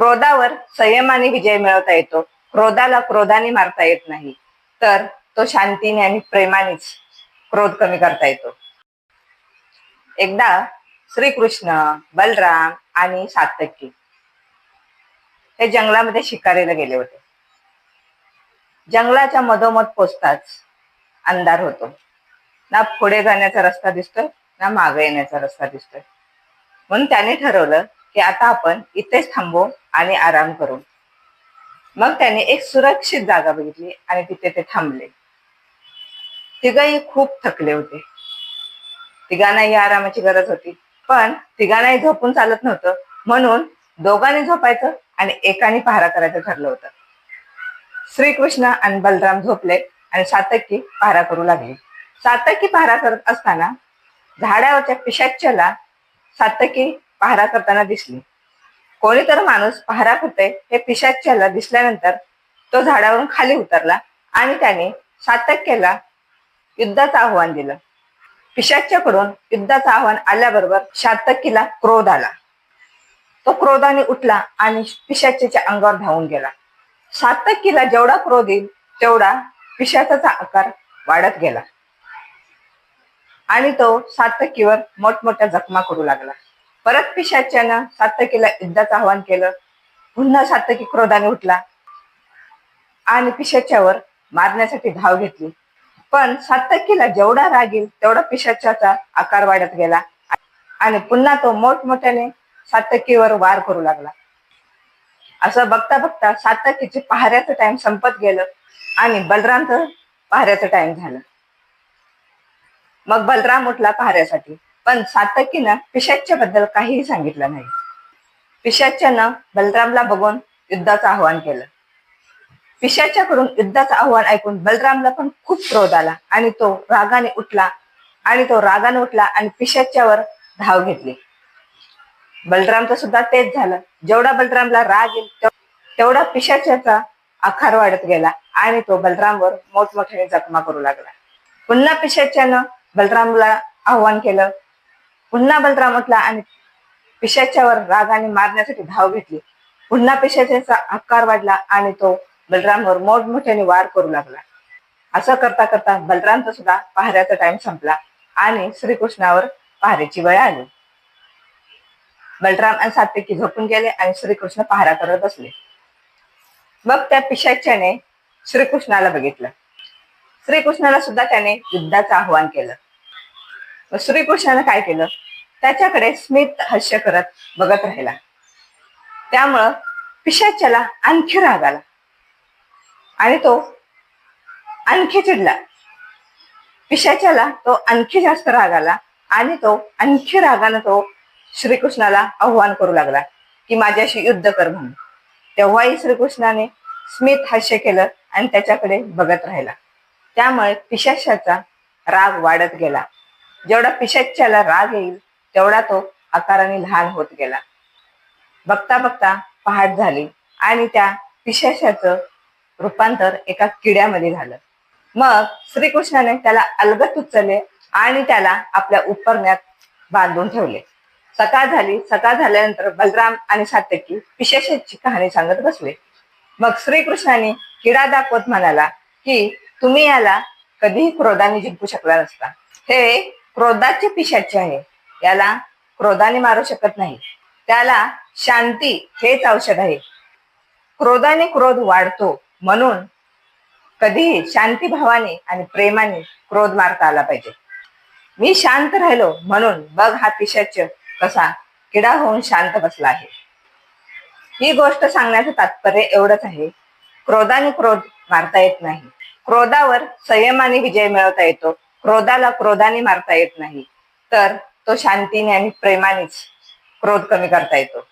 क्रोधावर संयमाने विजय मिळवता येतो. क्रोधाला क्रोधाने मारता येत नाही. तर तो शांतीने आणि प्रेमानेच क्रोध कमी करता येतो. एकदा श्रीकृष्ण बलराम आणि सातकी हे जंगलामध्ये शिकारीला गेले होते. जंगलाच्या मधोमध पोचताच अंधार होतो. ना पुढे जाण्याचा रस्ता दिसतोय ना मागे येण्याचा रस्ता दिसतोय. म्हणून त्याने ठरवलं की आता आपण इथेच थांबू आणि आराम करू मग त्याने एक सुरक्षित जागा बघितली आणि तिथे ते थांबले. तिघही खूप थकले होते. तिघांनाही आरामाची गरज होती पण तिघांनाही झोपून चालत नव्हतं. म्हणून दोघांनी झोपायचं आणि एकाने पहारा करायचं ठरलं होतं. श्रीकृष्ण आणि बलराम झोपले आणि सातकी पहारा करू लागली. सातकी पहारा करत असताना झाडावरच्या पिशाच्याला सातकी पहारा करताना दिसली. कोणी तर माणूस पहारा होते हे पिशाच्याला दिसल्यानंतर तो झाडावरून खाली उतरला आणि त्याने सातक्याला युद्धाचं आव्हान दिलं. पिशाच्याकडून युद्धाचं आव्हान आल्याबरोबर सातकीला क्रोध आला. तो क्रोधाने उठला आणि पिशाच्याच्या अंगावर धावून गेला. सातकीला जेवढा क्रोध येईल तेवढा पिशाचा आकार वाढत गेला. आणि तो सातकीवर मोठमोठ्या जखमा करू लागला. परत पिशाच्यानं सातकीला युद्धाचं आवाहन केलं. पुन्हा सातकी क्रोधाने उठला. आणि पिशाच्यावर मारण्यासाठी धाव घेतली. पण सातकीला जेवढा राग येईल तेवढा पिशाच्याचा आकार वाढत गेला. आणि पुन्हा तो मोठमोठ्याने सातकीवर वार करू लागला. असं बघता बघता सातकीचे पहाऱ्याचं टाइम संपत गेलं आणि बलरामचं पहाऱ्याचं टाइम झालं. मग बलराम उठला पहाऱ्यासाठी. पण सातकीनं पिशाच्या बद्दल काहीही सांगितलं नाही. पिशाच्यानं बलरामला बघून युद्धाचं आव्हान केलं. पिशाच्याकडून युद्धाचं आव्हान ऐकून बलरामला पण खूप क्रोध आला आणि तो रागाने उठला आणि तो रागाने उठला आणि पिशाच्यावर धाव घेतली. बलरामचं सुद्धा तेच झालं. जेवढा बलरामला राग येईल तेवढा पिशाच्याचा आकार वाढत गेला आणि तो बलरामवर मोठमोठ्याने जखमा करू लागला. पुन्हा पिशाच्यानं बलरामला आव्हान केलं. पुन्हा बलराम उठला आणि पिशाच्यावर रागाने मारण्यासाठी धाव घेतली. पुन्हा पिशाच्याचा आकार वाढला आणि तो बलरामवर मोठमोठ्याने वार करू लागला. असं करता करता बलरामचा सुद्धा पहाऱ्याचा टाइम संपला आणि श्रीकृष्णावर पहाऱ्याची वेळ आली. बलराम आणि सातपैकी झोपून गेले आणि श्रीकृष्ण पहारा करत बसले. मग त्या पिशाच्याने श्रीकृष्णाला बघितलं. श्रीकृष्णाला सुद्धा त्याने युद्धाचं आव्हान केलं. श्रीकृष्णाने काय केलं? त्याच्याकडे स्मित हास्य करत बघत राहिला. त्यामुळं पिशाच्याला आणखी राग आला. आणि तो आणखी चिडला. पिशाच्याला तो आणखी जास्त राग आला आणि तो आणखी रागानं तो श्रीकृष्णाला आव्हान करू लागला की माझ्याशी युद्ध कर म्हणून. तेव्हाही श्रीकृष्णाने स्मित हास्य केलं आणि त्याच्याकडे बघत राहिला. त्यामुळे पिशाच्याचा राग वाढत गेला. जेवढा पिशाच्याला राग येईल तेवढा तो आकाराने लहान होत गेला. बघता बघता पहाट झाली आणि त्या पिशाच्याचं रूपांतर एका किड्यामध्ये झालं. मग श्रीकृष्णाने त्याला अलगत उचलले आणि त्याला आपल्या उपरण्यात बांधून ठेवले. सकाळ झाली सकाळ झाल्यानंतर बलराम आणि सात्यकी पिशाशाची कहाणी सांगत बसले. मग श्रीकृष्णाने किडा दाखवत म्हणाला की तुम्ही याला कधीही क्रोधाने जिंकू शकला नसता. हे क्रोधाचे पिशाचे आहे. याला क्रोधाने मारू शकत नाही. त्याला शांती हेच औषध आहे. क्रोधाने क्रोध वाढतो म्हणून कधीही शांती भावाने आणि प्रेमाने क्रोध मारता आला पाहिजे. मी शांत राहिलो म्हणून बघ हा पिशाच कसा किडा होऊन शांत बसला आहे. ही गोष्ट सांगण्याचं तात्पर्य एवढंच आहे. क्रोधाने क्रोध मारता येत नाही. क्रोधावर संयमाने विजय मिळवता येतो. क्रोधाला क्रोधाने मारता येत नाही. तर तो शांतीने आणि प्रेमानेच क्रोध कमी करता येतो.